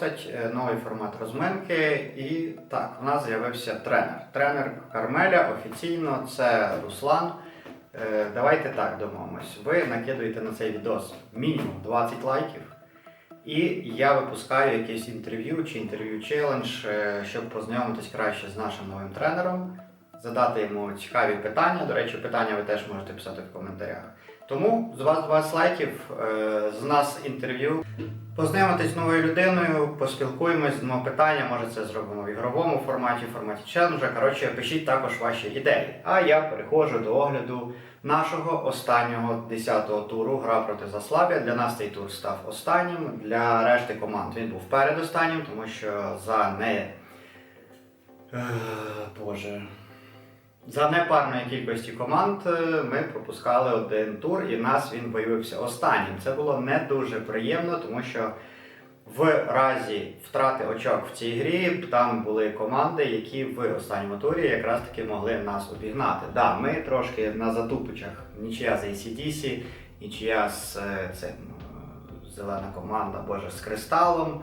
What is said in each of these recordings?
постать, е, новий формат розминки. І так, у нас з'явився тренер. Тренер Кармеля офіційно це Руслан. Е, Давайте так домовимось. Ви накидуєте на цей відос мінімум 20 лайків. І я випускаю якесь інтерв'ю чи інтерв'ю челендж, е, щоб познайомитись краще з нашим новим тренером, задати йому цікаві питання. До речі, питання ви теж можете писати в коментарях. Тому з вас 20 лайків, з нас інтерв'ю. Познайомитись з новою людиною, поспілкуємось, здамо питання, може це зробимо в ігровому форматі, в форматі челенджа. Коротше, пишіть також ваші ідеї. А я переходжу до огляду нашого останнього 10-го туру гра проти Заслав'я. Для нас цей тур став останнім. Для решти команд він був передостаннім, тому що за не. Е, Боже. За непарної кількості команд е, ми пропускали один тур, і нас він виявився останнім. Це було не дуже приємно, тому що в разі втрати очок в цій грі там були команди, які в останньому турі якраз таки могли нас обігнати. Да, ми трошки на затупичах. Нічия з ACDC, нічия з е, цим е, зелена команда, боже, з кристалом.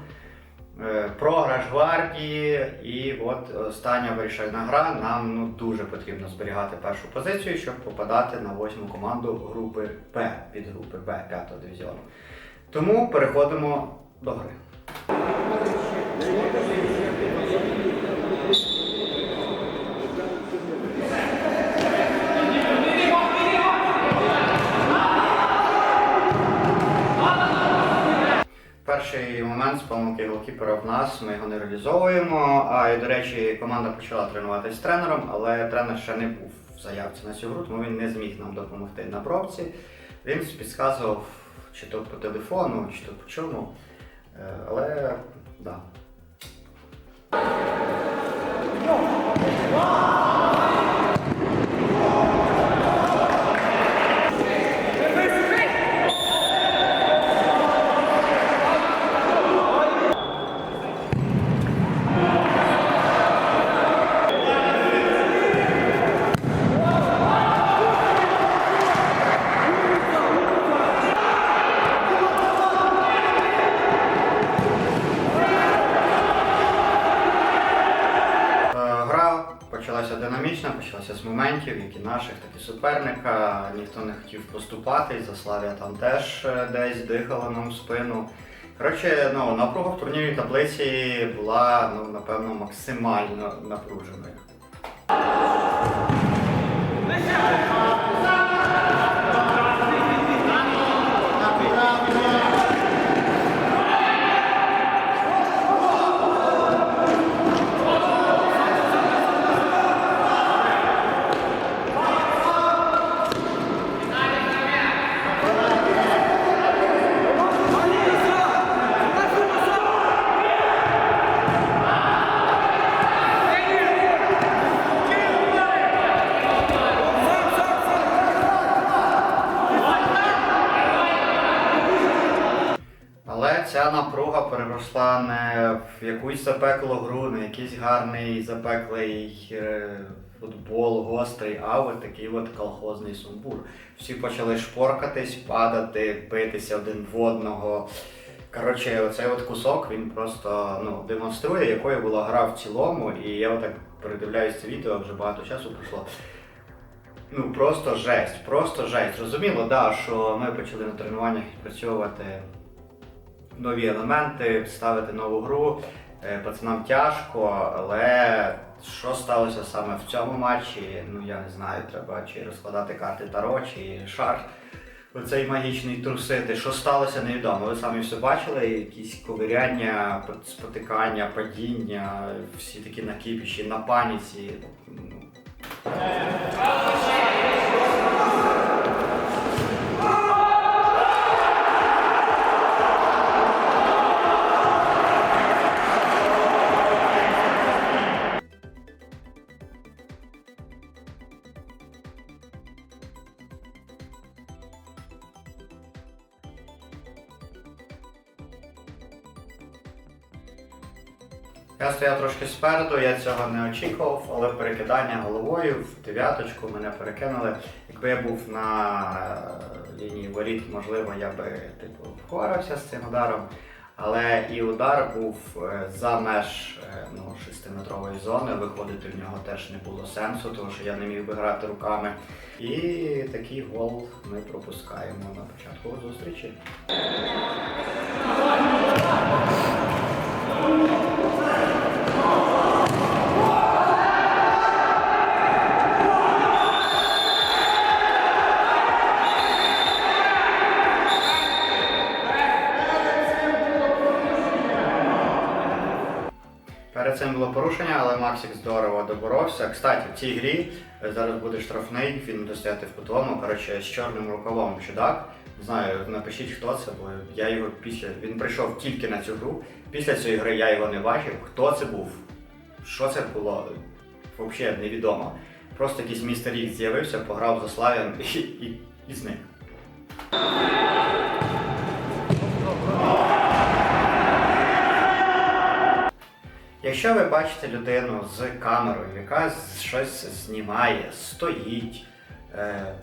Е, Програш гвардії, і от остання вирішальна гра. Нам ну, дуже потрібно зберігати першу позицію, щоб попадати на восьму команду групи Б від групи Б 5 дивізіону. Тому переходимо до гри. Перший момент з помилки голкіпера в нас, ми його не реалізовуємо. А і, до речі, команда почала тренуватися з тренером, але тренер ще не був в заявці на цю гру, тому він не зміг нам допомогти на пробці. Він підказував чи то по телефону, чи то по чому. Е, Але да. Е, Гра почалася динамічно, з моментів, як і наших, так і суперника. Ніхто не хотів поступати, Заслав'я там теж е, десь дихала нам в спину. Коротше, ну, напруга в турнірній таблиці була, ну, напевно, максимально напруженою. Якусь запеклу гру, не якийсь гарний запеклий е, футбол, гострий, а от такий от колхозний сумбур. Всі почали шпоркатись, падати, битися один в одного. Коротше, оцей от кусок він просто ну, демонструє, якою була гра в цілому. І я отак передивляюсь це відео, вже багато часу пройшло. Ну просто жесть, просто жесть. Зрозуміло, да, що ми почали на тренуваннях відпрацьовувати нові елементи, ставити нову гру. Е, Пацанам тяжко, але що сталося саме в цьому матчі, ну я не знаю, треба чи розкладати карти Таро, чи шар. Оцей магічний трусити. Що сталося, невідомо. Ви самі все бачили, якісь ковиряння, спотикання, падіння, всі такі накипіші, на паніці. Трошки спереду, я цього не очікував, але перекидання головою в дев'яточку мене перекинули. Якби я був на е, лінії воріт, можливо, я би типу впорався з цим ударом. Але і удар був е, за меж е, ну, 6-метрової зони. Виходити в нього теж не було сенсу, тому що я не міг би грати руками. І такий гол ми пропускаємо на початку зустрічі. Перед порушення, але Максик здорово доборовся. Кстати, в цій грі е, зараз буде штрафний, він стояти в кутовому, коротше, з чорним рукавом чудак. Знаю, напишіть хто це, бо я його після. Він прийшов тільки на цю гру. Після цієї гри я його не бачив. Хто це був? Що це було? Взагалі невідомо. Просто якийсь містер Ікс з'явився, пограв за Славян і, і, і зник. Якщо ви бачите людину з камерою, яка щось знімає, стоїть, е,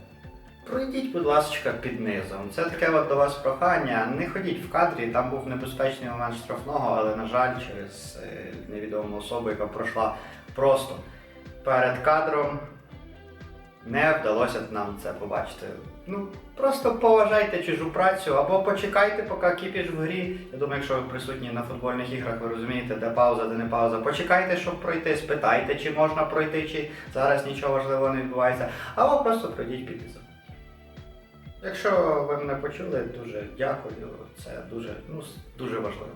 пройдіть, будь ласка, під низом. Це таке от до вас прохання. Не ходіть в кадрі, там був небезпечний момент штрафного, але, на жаль, через е, невідому особу, яка пройшла просто перед кадром, не вдалося нам це побачити. Ну, просто поважайте чужу працю або почекайте, поки кипіш в грі. Я думаю, якщо ви присутні на футбольних іграх, ви розумієте, де пауза, де не пауза. Почекайте, щоб пройти, спитайте, чи можна пройти, чи зараз нічого важливого не відбувається. Або просто пройдіть під низом. Якщо ви мене почули, дуже дякую. Це дуже, ну, дуже важливо.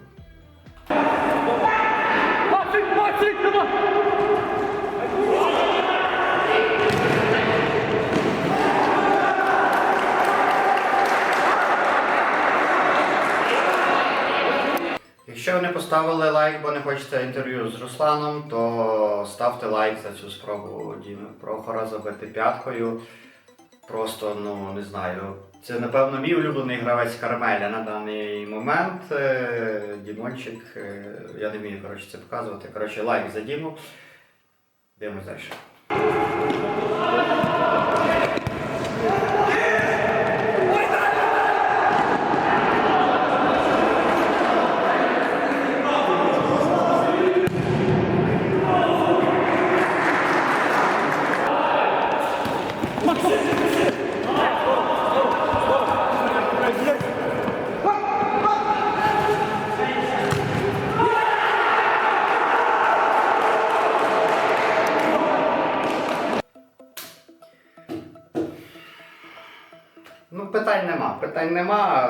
Якщо ви не поставили лайк, бо не хочете інтерв'ю з Русланом, то ставте лайк за цю спробу Діми Прохора забити п'яткою. Просто, ну не знаю. Це, напевно, мій улюблений гравець Кармеля на даний момент. Е, Дімончик, е, я не вмію коротше, це показувати. Коротше, лайк за Діму. Дивимось далі.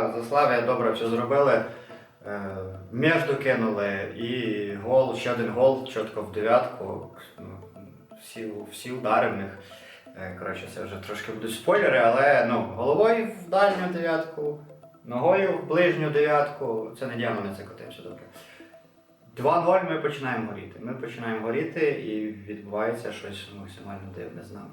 Нема. Заславія добре все зробили. Е, Міжду кинули і гол, ще один гол, чітко в дев'ятку. Ну, всі, всі удари в них. Е, Коротше, це вже трошки будуть спойлери, але ну, головою в дальню дев'ятку, ногою в ближню дев'ятку. Це не діагони, це коти, добре. 2-0 ми починаємо горіти. Ми починаємо горіти і відбувається щось максимально дивне з нами.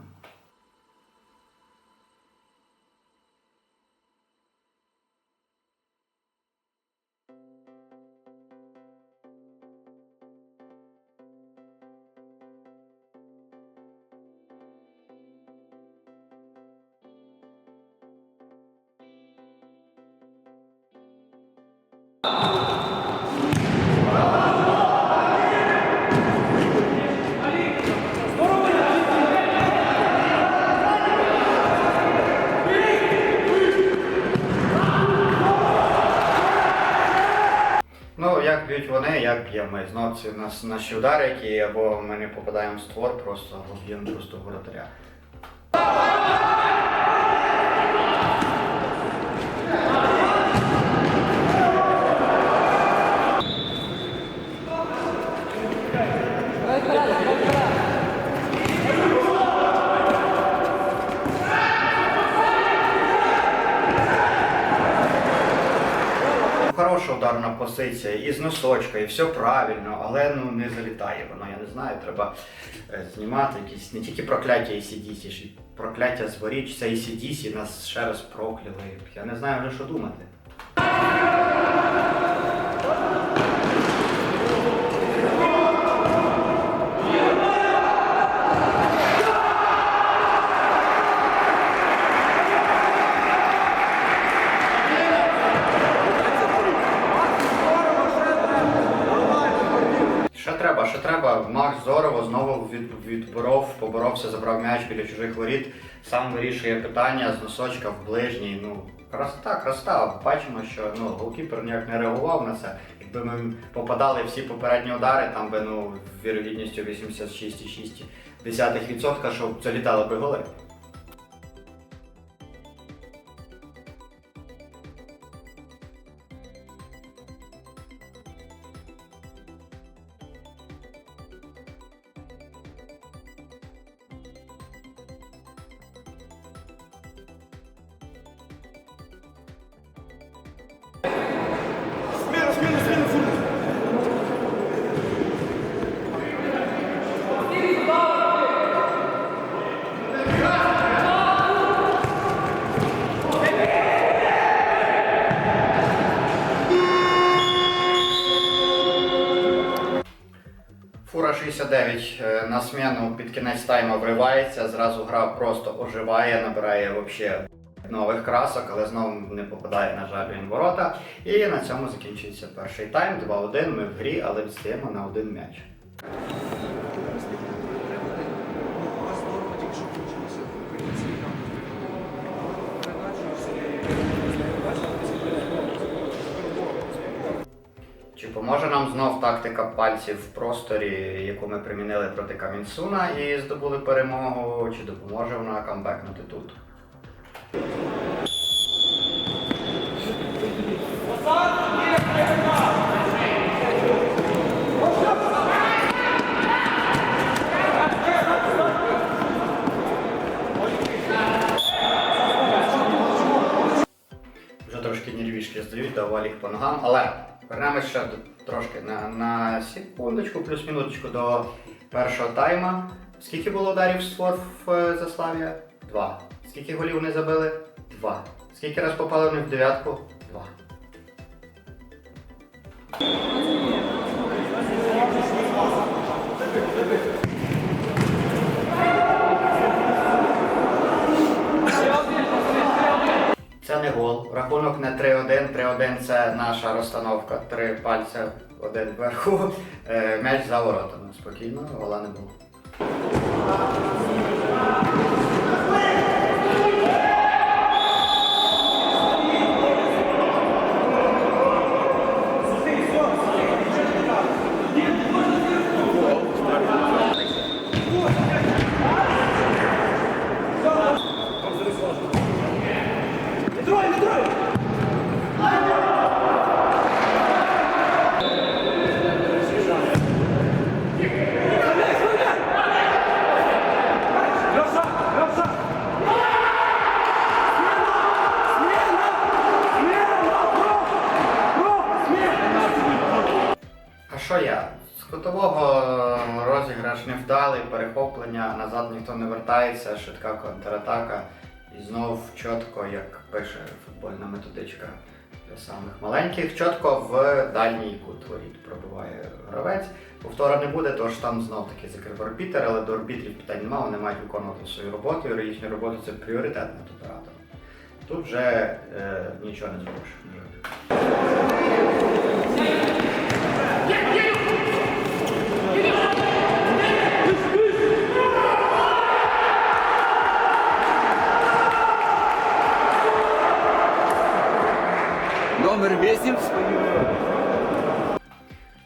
Б'ють вони, як б'ємо ми. Знов ці наші удари, які або ми не попадаємо в створ, просто б'ємо просто воротаря. Позиція, і з носочка, і все правильно, але ну не залітає воно, я не знаю, треба е, знімати якісь не тільки прокляття ACDC, ще й прокляття зворіч, це і сідісі нас ще раз прокляли. Я не знаю вже що думати. знову від, відборов, поборовся, забрав м'яч біля чужих воріт, сам вирішує питання з носочка в ближній. Ну, красота, красота. Бачимо, що ну, голкіпер ніяк не реагував на це. Якби ми попадали всі попередні удари, там би ну, вірогідністю 86,6%, що залітали би голи. Фура 69 е, на сміну під кінець тайму вривається, зразу гра просто оживає, набирає вообще нових красок, але знову не попадає, на жаль, він ворота. І на цьому закінчується перший тайм. 2-1. Ми в грі, але відстаємо на один м'яч. Знов тактика пальців в просторі, яку ми примінили проти Камінсуна і здобули перемогу, чи допоможе вона камбекнути тут? Вже трошки нервішки здають, їх по ногам, але вернемося ще до- трошки на, на секундочку, плюс минуточку до першого тайма. Скільки було ударів в е, Заслав'я? Два. Скільки голів вони забили? Два. Скільки раз попали вони в дев'ятку? Два. Це не гол. Рахунок не 3-1. 3-1 це наша розстановка. Три пальця, один вверху. Е, М'яч за воротами. Спокійно, гола не було. Не швидка контратака. І знов чітко, як пише футбольна методичка для самих маленьких, чітко в дальній кут воріт пробиває гравець. Повтора не буде, тож там знов таки закрив орбітер, але до орбітрів питань немає, вони мають виконувати свою роботу, і їхня робота це пріоритет над оператором. Тут вже е, нічого не зробиш. На жаль.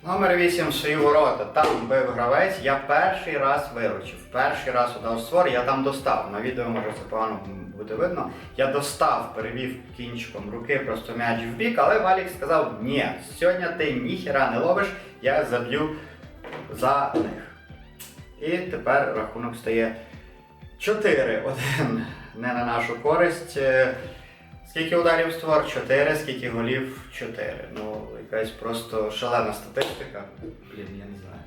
Номер 8 Номер 8 свої ворота. Там бив гравець. Я перший раз виручив. Перший раз удав створ, я там достав. На відео може це погано буде видно. Я достав, перевів кінчиком руки просто м'яч в бік, але Валік сказав: ні, сьогодні ти ніхіра не ловиш, я заб'ю за них. І тепер рахунок стає 4-1. Не на нашу користь. Скільки ударів створ? 4, скільки голів? 4. Ну, якась просто шалена статистика. Блін, я не знаю.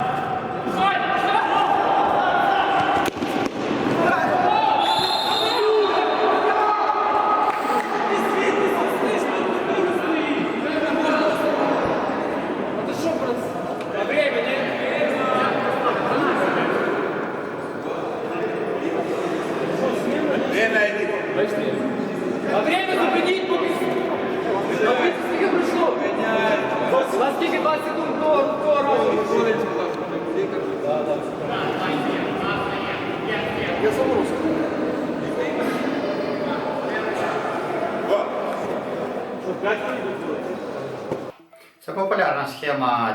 you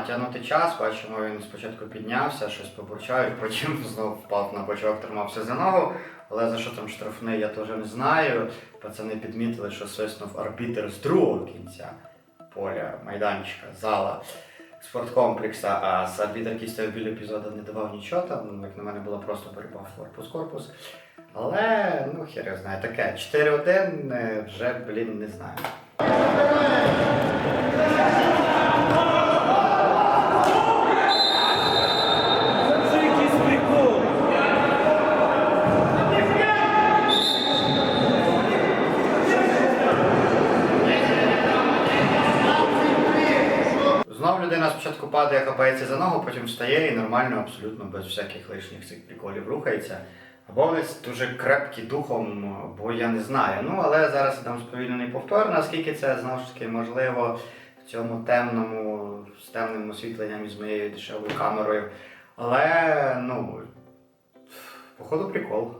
тягнути час. Бачимо, він спочатку піднявся, щось побурчав, і потім знов впав на бочок, тримався за ногу. Але за що там штрафний, я теж не знаю. Пацани підмітили, що свиснув арбітер з другого кінця поля, майданчика, зала спорткомплекса, а з арбітр, який стояв біля епізоду, не давав нічого там. Ну, Як на мене було просто перепав корпус-корпус. Але, ну, хер я знаю, таке. 4-1 е, вже, блін, не знаю. Це якийсь прикол. Знов людина падає, хапається за ногу, потім встає і нормально, абсолютно без всяких лишніх цих приколів рухається. Або вони дуже крепкі духом, бо я не знаю. Ну, але зараз дам сповільнений повтор, наскільки це знову ж таки можливо в цьому темному, з темним освітленням і з моєю дешевою камерою. Але, ну, походу прикол.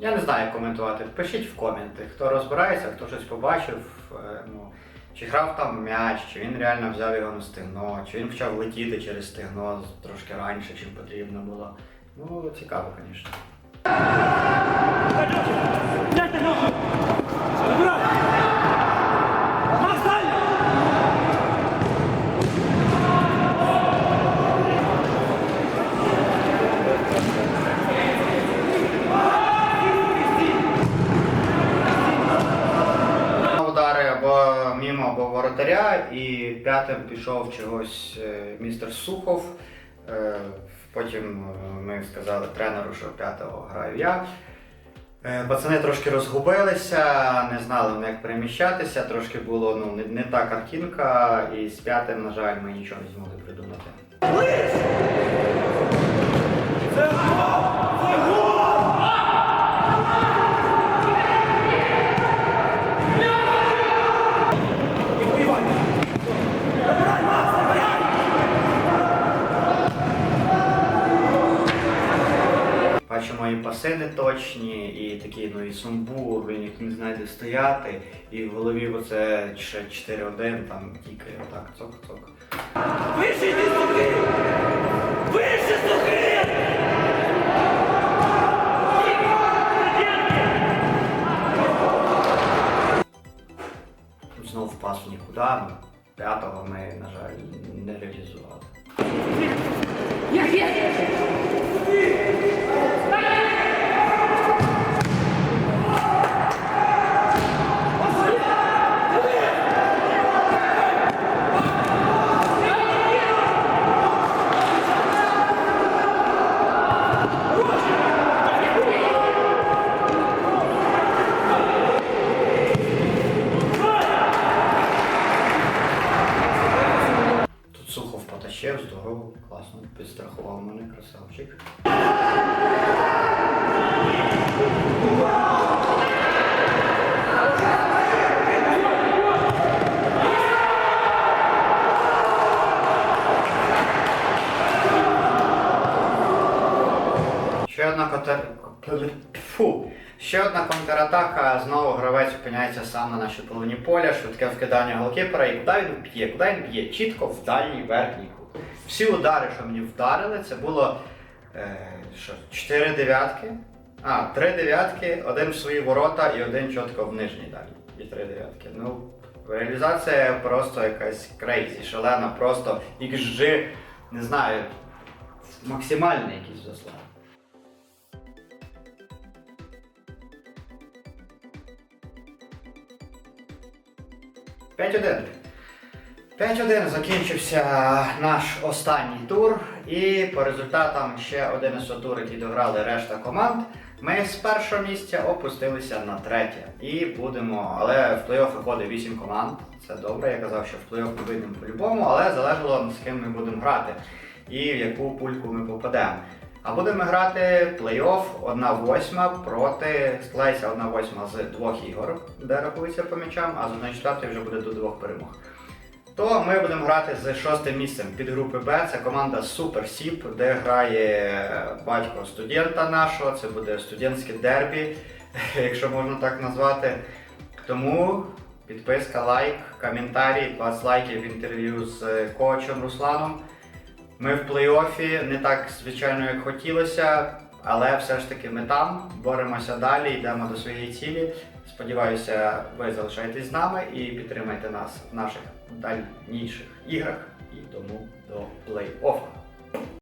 Я не знаю, як коментувати. Пишіть в коменти, хто розбирається, хто щось побачив. е, Ну, чи грав там м'яч, чи він реально взяв його на стегно, чи він почав летіти через стегно трошки раніше, чим потрібно було. Ну, цікаво, звісно. Дайте ногу. Забирай. Макс, далі. Удари або мімо, або і п'ятим пішов чогось е, містер Сухов. Е, Потім е, ми сказали тренеру, що п'ятого граю я. Пацани трошки розгубилися, не знали як переміщатися, трошки було ну, не, не та картинка, і з п'ятим, на жаль, ми нічого не змогли придумати. Це гол! Це гол! Іван. Забирай, Макс, забирай! І паси неточні, і такі, ну і сумбур, він як не знає де стояти, і в голові оце ще 4-1, там тільки отак цок-цок. Вище йди сухи! Вище сухи! Знов пас в нікуди, ну, п'ятого ми, на жаль, не реалізували. Тут Сухов потащив, здорово, класно, підстрахував мене, красавчик. Ще одна контр... Фу. Ще одна контратака, знову гравець опиняється сам на нашій половині поля, швидке вкидання голкіпера, і куди він б'є? Куди він б'є? Чітко в дальній верхній. Всі удари, що мені вдарили, це було е, що, 4 дев'ятки. А, 3 дев'ятки, один в свої ворота і один чітко в нижній далі. І 3 дев'ятки. Ну, реалізація просто якась крейзі, шалена, просто XG, не знаю, максимальний якийсь заслуг. П'ять один. 5-1 закінчився наш останній тур, і по результатам ще один із тур, який дограли решта команд. Ми з першого місця опустилися на третє. І будемо, але в плей-офф виходить 8 команд. Це добре. Я казав, що в плей-офф ми вийдемо по-любому, але залежало з ким ми будемо грати і в яку пульку ми попадемо. А будемо грати плей-офф 1-8 проти складається 1-8 з двох ігор, де рахується по м'ячам, а з 1-4 вже буде до двох перемог. То ми будемо грати з шостим місцем під групи Б. Це команда Супер Сіп, де грає батько студента нашого. Це буде студентське дербі, якщо можна так назвати. Тому підписка, лайк, коментарі, 20 лайків інтерв'ю з коучем Русланом. Ми в плей-оффі не так, звичайно, як хотілося, але все ж таки ми там, боремося далі, йдемо до своєї цілі. Сподіваюся, ви залишаєтесь з нами і підтримайте нас в наших дальніших іграх і тому до плей-оффу.